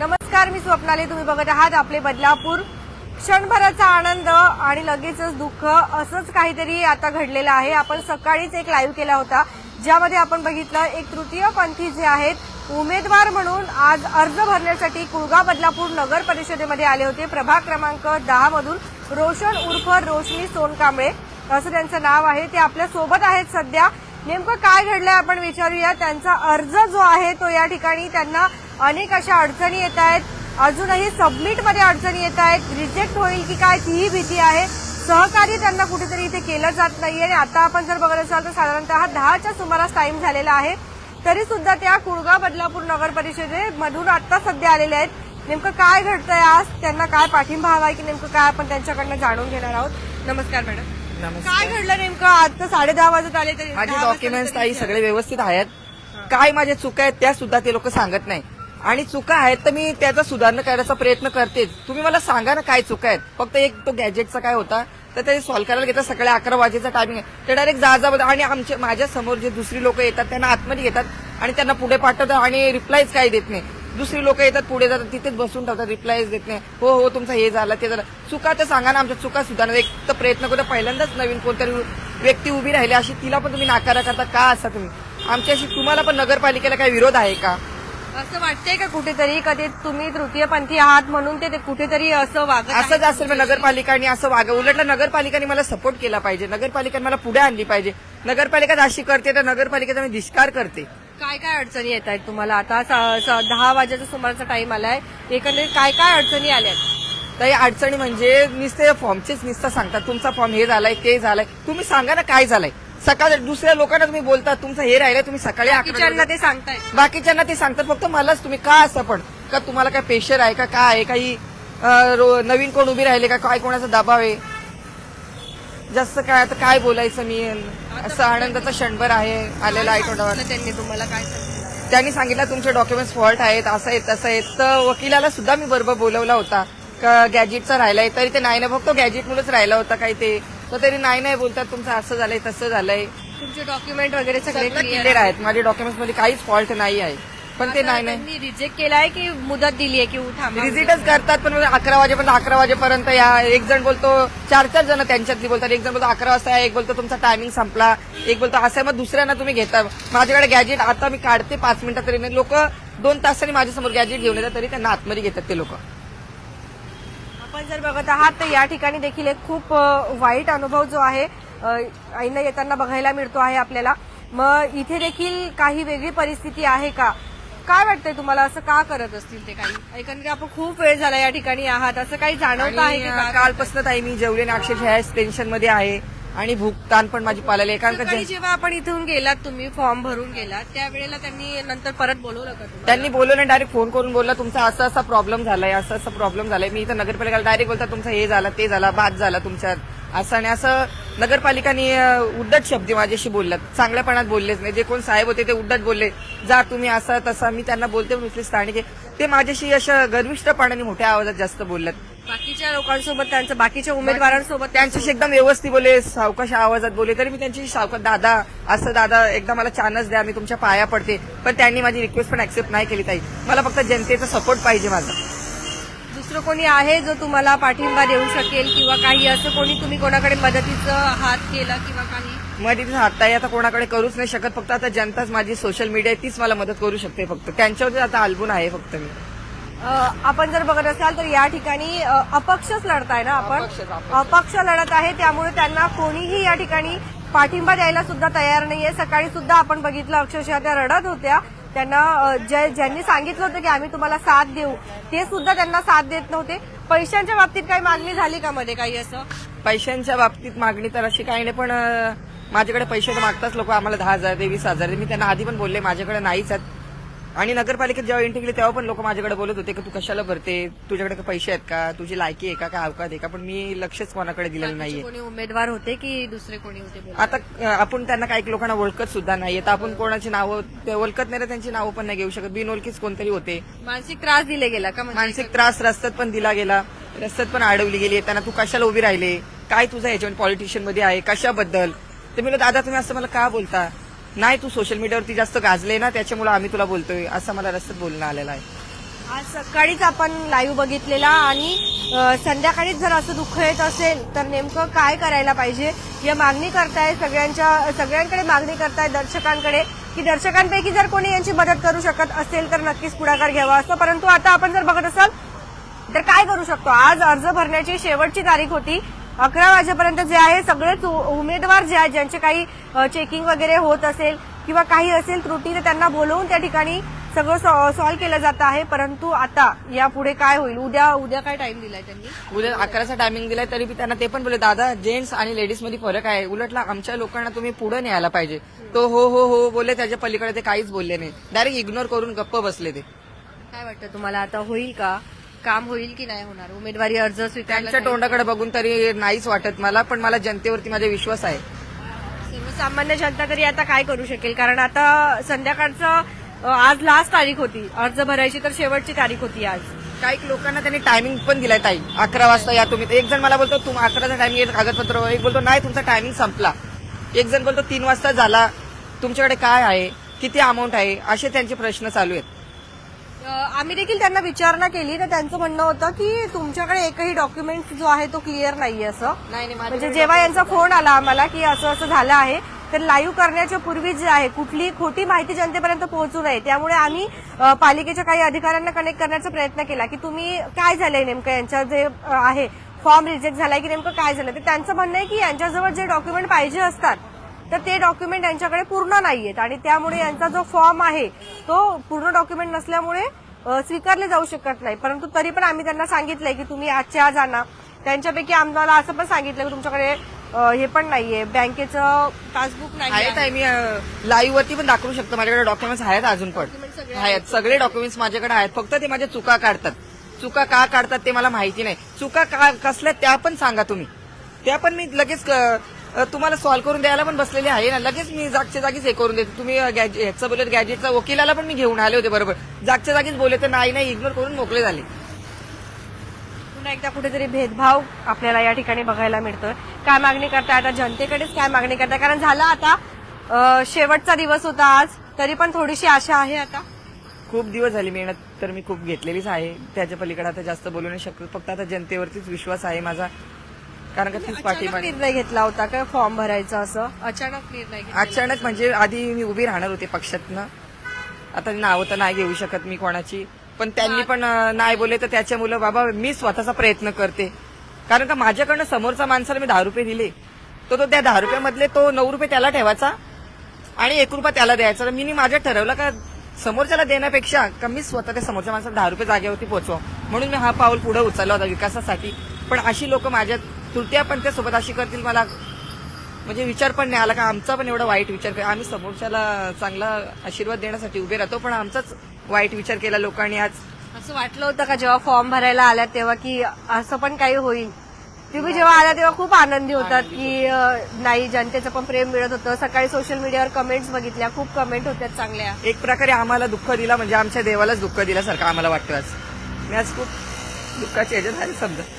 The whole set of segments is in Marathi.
नमस्कार मी स्वप्नाली तुम्ही बघत आहात आपले बदलापूर. क्षणभराचा आनंद आणि लगेचच दुःख असंच काहीतरी आता घडलेलं आहे. आपण सकाळीच एक लाईव्ह केला होता ज्यामध्ये आपण बघितलं एक तृतीय पंथी जे आहेत उमेदवार म्हणून आज अर्ज भरण्यासाठी कुळगाव बदलापूर नगर परिषदेमध्ये आले होते. प्रभाग क्रमांक दहा मधून रोशन उर्फ रोशनी सोनकांबळे असं त्यांचं नाव आहे. ते आपल्यासोबत आहेत सध्या. नेमकं काय घडलंय आपण विचारूया. त्यांचा अर्ज जो आहे तो या ठिकाणी त्यांना अनेक अशा अडचणी येत आहेत. अजूनही सबमिटमध्ये अडचणी येत आहेत. रिजेक्ट होईल की काय तीही भीती आहे. सहकार्य त्यांना कुठेतरी इथे केलं जात नाहीये. आणि आता आपण जर बघत असाल तर साधारणतः दहाच्या सुमारास टाइम झालेला आहे. तरी सुद्धा त्या कुळगाव बदलापूर नगर परिषदेमधून आता सध्या आलेल्या आहेत. नेमकं काय घडतंय आज? त्यांना काय पाठिंबा हवाय की नेमकं काय आपण त्यांच्याकडनं जाणून घेणार आहोत? नमस्कार मॅडम. नमस्कार. काय घडलं नेमकं? आता साडे दहा वाजत आले तरी माझे डॉक्युमेंट्स ताई इथे सगळे व्यवस्थित आहेत. काय माझ्या चुका आहेत त्या सुद्धा ते लोक सांगत नाही. आणि चुका आहेत तर मी त्याचा सुधारणा करायचा प्रयत्न करतेच तुम्ही मला सांगा ना काय चुका आहेत. फक्त एक तो गॅजेटचा काय होता तर ते सॉल्व्ह करायला घेतात. सकाळी अकरा वाजेचा टायमिंग आहे. ते डायरेक्ट जा जा आणि आमचे माझ्यासमोर जे दुसरी लोक येतात त्यांना आतमध्ये घेतात आणि त्यांना पुढे पाठवतात आणि रिप्लायच काही देत नाही. दुसरी लोक येतात पुढे जातात तिथेच बसून ठेवतात रिप्लायच देत नाही. हो हो तुमचं हे झालं ते झालं. चुका तर सांगा ना आमच्या चुका सुधारणार एक तर प्रयत्न करतो. पहिल्यांदाच नवीन कोणतरी व्यक्ती उभी राहिली अशी तिला पण तुम्ही नाकारा करता का असा तुम्ही? आमच्याशी तुम्हाला पण नगरपालिकेला काही विरोध आहे का? असं वाटतंय का कुठेतरी कधी तुम्ही तृतीयपंथी आहात म्हणून ते ते कुठेतरी असं वागत आहेत? असंच असेल मग नगरपालिकांनी असं वागा उलटलं नगरपालिकांनी मला सपोर्ट केला पाहिजे. नगरपालिकांनी मला पुढे आणली पाहिजे. नगरपालिका अशी करते तर नगरपालिकेचा मी धिष्कार करते. काय काय अडचणी येत आहेत तुम्हाला? आता स- स- दहा वाजेचा सुमाराचा टाइम आलाय. एकंदरीत काय काय अडचणी आल्यात तर या अडचणी म्हणजे नुसते फॉर्मचेच नुसतं सांगतात. तुमचा फॉर्म हे झालाय ते झालाय. तुम्ही सांगा ना काय झालंय. सकाळ दुसऱ्या लोकांना तुम्ही बोलता तुमचं हे राहिलंय तुम्ही सकाळी किचनला ते सांगतायत. बाकीच्यांना ते सांगतात फक्त मलाच तुम्ही का असं पण? का तुम्हाला काय प्रेशर आहे का? काय आहे? काही नवीन कोण उभी राहिले का? काय कोणाचा दबाव आहे? जास्त काय आता काय बोलायचं मी? असं आनंदाचा क्षणभर आहे आलेला सांगितलं त्यांनी तुम्हाला काय? त्यांनी सांगितलं तुमचे डॉक्युमेंट्स फॉल्ट आहेत असं आहे तसं आहे. तर वकिलाला सुद्धा मी बरोबर बोलवला होता. का गॅजेटचा राहिलाय तरी ते नाही ना फक्त गॅजेट मुळेच राहिला होता काही ते. तर तरी नाही नाही बोलतात तुमचं असं झालंय तसं झालंय. तुमचे डॉक्युमेंट वगैरे सगळे क्लिअर आहेत. माझ्या डॉक्युमेंट्समध्ये काहीच फॉल्ट नाही आहे. पण ते नाही नाही. रिजेक्ट केलाय की मुदत दिली आहे की थांबा विजिटच करतात पण अकरा वाजेपर्यंत अकरा वाजेपर्यंत या एक जण बोलतो चार चार जण त्यांच्यातली बोलतात. एक जण बोलतो अकरा वाजता एक बोलतो तुमचा टायमिंग संपला. एक बोलतो असं मग दुसऱ्यांना तुम्ही घेता. माझ्याकडे गॅजेट आता मी काढते पाच मिनिटात तरी. लोक दोन तासांनी माझ्यासमोर गॅजेट घेऊन येतात तरी त्यांना आतमध्ये घेतात ते लोक. आपण जर बघत आहात तर या ठिकाणी देखील एक खूप वाईट अनुभव जो आहे आईनं येताना बघायला मिळतो आहे आपल्याला. मग इथे देखील काही वेगळी परिस्थिती आहे का? काय वाटतंय तुम्हाला? असं का करत असतील ते काही? एकंदरीत आपण खूप वेळ झाला या ठिकाणी आहात. असं काही जाणवत आहे? कालपासून ताई मी जेवले ना अक्षरशः टेन्शनमध्ये आहे. आणि भूक ताण पण माझी आहे कारण का सकाळी जेव्हा आपण इथून गेलात तुम्ही फॉर्म भरून गेलात त्यावेळेला त्यांनी नंतर परत बोलवलं का तुम्हाला? त्यांनी बोलवलं डायरेक्ट फोन करून बोलला तुमचा असा असा प्रॉब्लेम झालाय असं असं प्रॉब्लेम झालाय. मी इथं नगरपालिकेला डायरेक्ट बोलता तुमचं हे झालं ते झालं भात झाला तुमच्यात. असं आणि असं नगरपालिकानी अं, उद्धट शब्द माझ्याशी बोलल्यात. चांगल्यापणात बोललेच नाही. जे कोण साहेब होते ते उद्धट बोलले. जा तुम्ही असं तसं. मी त्यांना बोलते स्थानिक आहे. ते माझ्याशी अशा गर्विष्ठपणाने मोठ्या आवाजात जास्त बोलल्यात. बाकीच्या लोकांसोबत त्यांचं बाकीच्या उमेदवारांसोबत त्यांच्याशी एकदम व्यवस्थित बोले सावकाश आवाजात बोले तरी मी त्यांच्याशी सावकाश दादा असं दादा एकदा मला चानस द्या मी तुमच्या पाया पडते. पण त्यांनी माझी रिक्वेस्ट पण ऍक्सेप्ट नाही केली ताई. मला फक्त जनतेचा सपोर्ट पाहिजे माझा. दुसरं कोणी आहे जो तुम्हाला पाठिंबा देऊ शकेल किंवा काही असं कोणी तुम्ही कोणाकडे मदतीचं हात केला किंवा काही? मदतीचा हात ताई आता कोणाकडे करूच नाही शकत. फक्त आता जनताच माझी सोशल मीडिया तीच मला मदत करू शकते फक्त. त्यांच्यावरती आता अल्बून आहे फक्त मी. आपण जर बघत असाल तर या ठिकाणी अपक्षच लढताय ना आपण? अपक्ष. लढत आहे त्यामुळे त्यांना कोणीही या ठिकाणी पाठिंबा द्यायला सुद्धा तयार नाहीये. सकाळी सुद्धा आपण बघितलं अक्षरशः त्या रडत होत्या. त्यांना ज्यांनी सांगितलं होतं की आम्ही तुम्हाला साथ देऊ ते सुद्धा त्यांना साथ देत नव्हते. पैशांच्या बाबतीत काही मागणी झाली का मध्ये काही असं? पैशांच्या बाबतीत मागणी तर अशी काही नाही पण माझ्याकडे पैसे तर मागताच लोक आम्हाला दहा हजार दे वीस हजार. मी त्यांना आधी पण बोलले माझ्याकडे नाहीच आहेत. आणि नगरपालिकेत जेव्हा एंट्री केली तेव्हा पण लोक माझ्याकडे बोलत होते की तू कशाला भरते? तुझ्याकडे काय पैसे आहेत का? तुझी लायकी आहे का? काय अवकात आहे का? पण मी लक्षच कोणाकडे दिलेलं नाहीये. कोणी उमेदवार होते की दुसरे कोणी होते बोला. आता अं, आपण त्यांना काही लोकांना ओळखत सुद्धा नाहीये तर आपण कोणाची नावं ते ओळखत नाही तर त्यांची नावं पण नाही घेऊ शकत. बिनओळखीच कोणतरी होते. मानसिक त्रास दिले गेला का म्हणजे? मानसिक त्रास रस्त्यात पण दिला गेला. रस्त्यात पण अडवली गेली. त्यांना तू कशाला उभी राहिले? काय तुझं याच्यावर पॉलिटिशियनमध्ये आहे? कशाबद्दल? तर मी म्हणलं, दादा तुम्ही असं मला का बोलता? नाही तू सोशल मीडियावरती जास्त गाजले ना त्याच्यामुळे आम्ही तुला बोलतोय. असं मला रस्त्यात बोलणं आलेलं आहे. आज सकाळीच आपण लाईव्ह बघितलेला आणि अ, संध्याकाळीच जर असं दुःख येत असेल तर नेमकं काय करायला पाहिजे? या मागणी करताय सगळ्यांच्या सगळ्यांकडे मागणी करताय दर्शकांकडे की दर्शकांपैकी जर कोणी यांची मदत करू शकत असेल तर नक्कीच पुढाकार घ्यावा असं परंतु आता आपण जर बघत असाल तर काय करू शकतो? आज अर्ज भरण्याची शेवटची तारीख होती. अकरा वाजेपर्यंत जे आहे सगळेच उमेदवार जे आहेत ज्यांचे काही चेकिंग वगैरे होत असेल किंवा काही असेल त्रुटी तर त्यांना बोलवून त्या ठिकाणी सगळं सॉल्व्ह केलं जात आहे. परंतु आता यापुढे काय होईल? उद्या उद्या काय टाइम दिलाय त्यांनी? उद्या अकराचा टायमिंग दिलाय तरी त्यांना ते पण बोलले दादा जेंट्स आणि लेडीजमध्ये फरक आहे. उलटला आमच्या लोकांना तुम्ही पुढे न्यायला पाहिजे. तो हो हो हो बोलले त्याच्या पलीकडे ते काहीच बोलले नाही. डायरेक्ट इग्नोर करून गप्प बसले ते. काय वाटतं तुम्हाला? आता होईल का? काम होईल की नाही होणार? उमेदवारी अर्ज स्वीकारला त्यांच्या तोंडाकडे बघून तरी नाहीच वाटत मला पण मला जनतेवरती माझा विश्वास आहे. सर्वसामान्य जनता तरी आता काय करू शकेल? कारण आता संध्याकाळचं अ, आज लास्ट तारीख होती. अर्ज भरायची तर शेवटची तारीख होती आज. काही लोकांना त्यांनी टायमिंग पण दिलाय ताई. अकरा वाजता या तुम्ही एक जण मला बोलतो तुम अकराचा टायमिंग येईल कागदपत्र एक बोलतो नाही तुमचा टायमिंग संपला. एक जण बोलतो तीन वाजता झाला. तुमच्याकडे काय आहे? किती अमाऊंट आहे? असे त्यांचे प्रश्न चालू आहेत. आम्ही देखील त्यांना विचारणा केली तर त्यांचं म्हणणं होतं की तुमच्याकडे एकही डॉक्युमेंट जो आहे तो क्लिअर नाहीये असं. नाही नाही म्हणजे जेव्हा यांचा फोन आला आम्हाला की असं असं झालं आहे तर लाईव्ह करण्याच्या पूर्वी जे आहे कुठली खोटी माहिती जनतेपर्यंत पोहोचू नये. त्यामुळे आम्ही पालिकेच्या काही अधिकाऱ्यांना कनेक्ट करण्याचा प्रयत्न केला की तुम्ही काय झालंय नेमकं? यांच्या जे आहे फॉर्म रिजेक्ट झालाय की नेमकं काय झालं तर त्यांचं म्हणणं आहे की यांच्याजवळ जे डॉक्युमेंट पाहिजे असतात तर ते डॉक्युमेंट यांच्याकडे पूर्ण नाहीयेत. आणि त्यामुळे यांचा जो फॉर्म आहे तो पूर्ण डॉक्युमेंट नसल्यामुळे स्वीकारले जाऊ शकत नाही. परंतु तरी पण आम्ही त्यांना सांगितलंय की तुम्ही आजच्या आज आणा. त्यांच्यापैकी आम्हाला असं पण सांगितलं की तुमच्याकडे हे पण नाहीये. बँकेचं पासबुक नाही आहेत आहे. मी लाईव्ह वरती पण दाखवू शकतो. माझ्याकडे डॉक्युमेंट्स आहेत अजून पण. आहेत. सगळे डॉक्युमेंट्स माझ्याकडे आहेत. फक्त ते माझ्या चुका काढतात. चुका का काढतात ते मला माहिती नाही. चुका का कसल्या त्या पण सांगा तुम्ही. त्या पण मी लगेच तुम्हाला सॉल्व्ह करून द्यायला पण बसलेले आहे ना. लगेच मी जागच्या जागीच हे करून देते. तुम्ही ह्याचं बोलत गॅजेटचा वकिलाला पण मी घेऊन आले होते बरोबर. जागच्या जागीच बोलले तर नाही नाही इग्नोर करून मोकळे झाले. पुन्हा एकदा कुठेतरी भेदभाव आपल्याला या ठिकाणी बघायला मिळतोय. काय मागणी करताय? आता जनतेकडेच काय मागणी करताय? कारण झाला आता शेवटचा दिवस होता आज. तरी पण थोडीशी आशा आहे आता? खूप दिवस झाली मेहनत तर मी खूप घेतलेलीच आहे. त्याच्या पलीकडे आता जास्त बोलू नाही शकत. फक्त आता जनतेवरतीच विश्वास आहे माझा. कारण का तीच अचानक पाठीमागे निर्णय घेतला होता काय फॉर्म भरायचा असं? अचानक निर्णय घेतला अचानक म्हणजे आधी मी उभी राहणार होते पक्षातनं. आता नावं तर नाही घेऊ शकत मी कोणाची. पण त्यांनी पण अं, नाही बोलले तर त्याच्या मुलं बाबा मी स्वतःचा प्रयत्न करते. कारण का माझ्याकडनं समोरचा माणसाला मी दहा रुपये दिले. तो तो त्या दहा रुपयामधले तो नऊ रुपये त्याला ठेवायचा आणि एक रुपया त्याला द्यायचा. तर मी माझ्या ठरवलं का समोरच्याला देण्यापेक्षा का मी स्वतः त्या समोरच्या माणसाला दहा रुपये जागेवरती पोहोचवा म्हणून मी हा पाऊल पुढे उचलला होता विकासासाठी. पण अशी लोक माझ्या तृतीय पण त्या सोबत अशी करतील मला. म्हणजे विचार पण नाही आला का? आमचा पण एवढा वाईट विचार केला. आम्ही समोरच्याला चांगला आशीर्वाद देण्यासाठी उभे राहतो पण आमचाच वाईट विचार केला लोकांनी आज. असं वाटलं होतं का जेव्हा फॉर्म भरायला आल्या तेव्हा की असं पण काही होईल? तुम्ही जेव्हा आल्या तेव्हा खूप आनंदी होतात की नाही जनतेचं पण प्रेम मिळत होतं. सकाळी सोशल मीडियावर कमेंट्स बघितल्या. खूप कमेंट होत्या चांगल्या. एक प्रकारे आम्हाला दुःख दिला म्हणजे आमच्या देवालाच दुःख दिल्यासारखं आम्हाला वाटतं आज. मी आज खूप दुःखाची ह्याच्यात आहे समजा अं,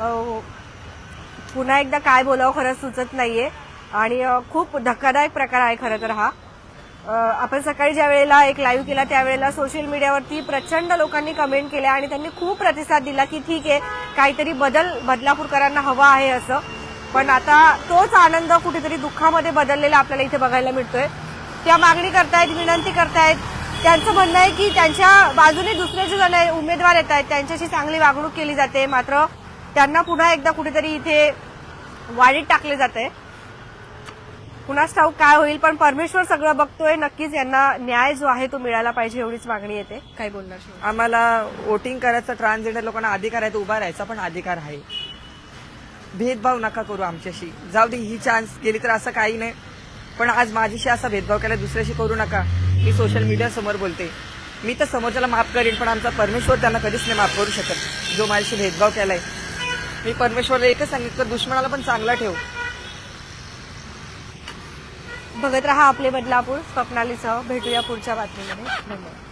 पुन्हा एकदा काय बोलावं खरं सुचत नाहीये. आणि खूप धक्कादायक प्रकार आहे खरं तर हा. आपण सकाळी ज्या वेळेला एक लाईव्ह केला त्यावेळेला सोशल मीडियावरती प्रचंड लोकांनी कमेंट केल्या आणि त्यांनी खूप प्रतिसाद दिला की ठीक आहे काहीतरी बदल बदलापूरकरांना हवा आहे असं. पण आता तोच आनंद कुठेतरी दुःखामध्ये बदललेला आपल्याला इथे बघायला मिळतोय. त्या मागणी करतायत विनंती करतायत. त्यांचं म्हणणं आहे की त्यांच्या बाजूने दुसरे जे जण आहे, उमेदवार येत आहेत त्यांच्याशी चांगली वागणूक केली जाते. मात्र त्यांना पुन्हा एकदा कुठेतरी इथे वाढीत टाकले जाते. कुणास ठाऊक काय होईल पण परमेश्वर सगळं बघतोय. नक्कीच यांना न्याय जो आहे तो मिळाला पाहिजे एवढीच मागणी येते. काय बोलणार? आम्हाला वोटिंग करायचा ट्रान्सजेंडर लोकांना अधिकार आहे तो उभा राहायचा पण अधिकार आहे. भेदभाव नका करू आमच्याशी. जाऊ दे ही चान्स गेली तर असं काही नाही. पण आज माझ्याशी असा भेदभाव केला दुसऱ्याशी करू नका. मी सोशल मीडिया समोर बोलते. मी तर समोरच्याला माफ करेन पण आमचा परमेश्वर त्यांना कधीच नाही माफ करू शकत जो माझ्याशी भेदभाव केलाय. मी परमेश्वरला एकच सांगितलं दुश्मनाला पण चांगला ठेव. बघत राहा आपले बदलापूर स्वप्नालीसह भेटूया पुढच्या बातमीमध्ये. धन्यवाद.